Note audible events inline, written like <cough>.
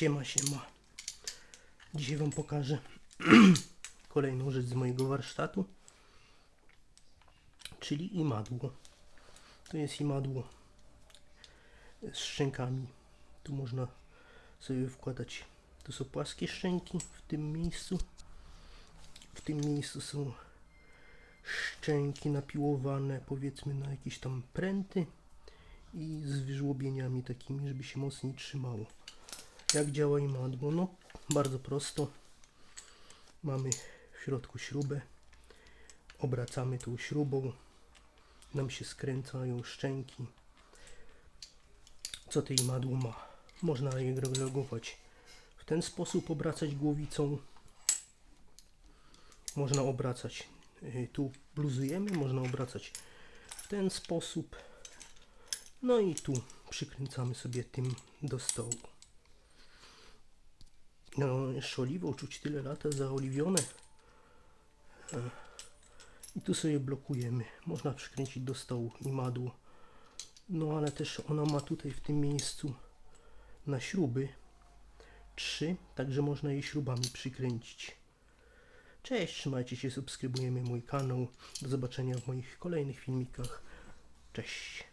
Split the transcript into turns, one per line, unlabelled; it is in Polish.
Siema, siema. Dzisiaj Wam pokażę <clears throat> kolejną rzecz z mojego warsztatu, czyli imadło. To jest imadło z szczękami. Tu można sobie wkładać, to są płaskie szczęki w tym miejscu. W tym miejscu są szczęki napiłowane powiedzmy na jakieś tam pręty i z wyżłobieniami takimi, żeby się mocniej trzymało. Jak działa imadło? No, bardzo prosto. Mamy w środku śrubę. Obracamy tą śrubą. Nam się skręcają szczęki. Co to imadło ma? Można je regulować w ten sposób, obracać głowicą. Można obracać, y, tu bluzujemy, można obracać w ten sposób. No i tu przykręcamy sobie tym do stołu. No, jeszcze oliwą czuć tyle lata zaoliwione. E, I tu sobie blokujemy. Można przykręcić do stołu i madło. No ale też ona ma tutaj w tym miejscu na śruby trzy, także można jej śrubami przykręcić. Cześć, trzymajcie się, subskrybujemy mój kanał. Do zobaczenia w moich kolejnych filmikach. Cześć.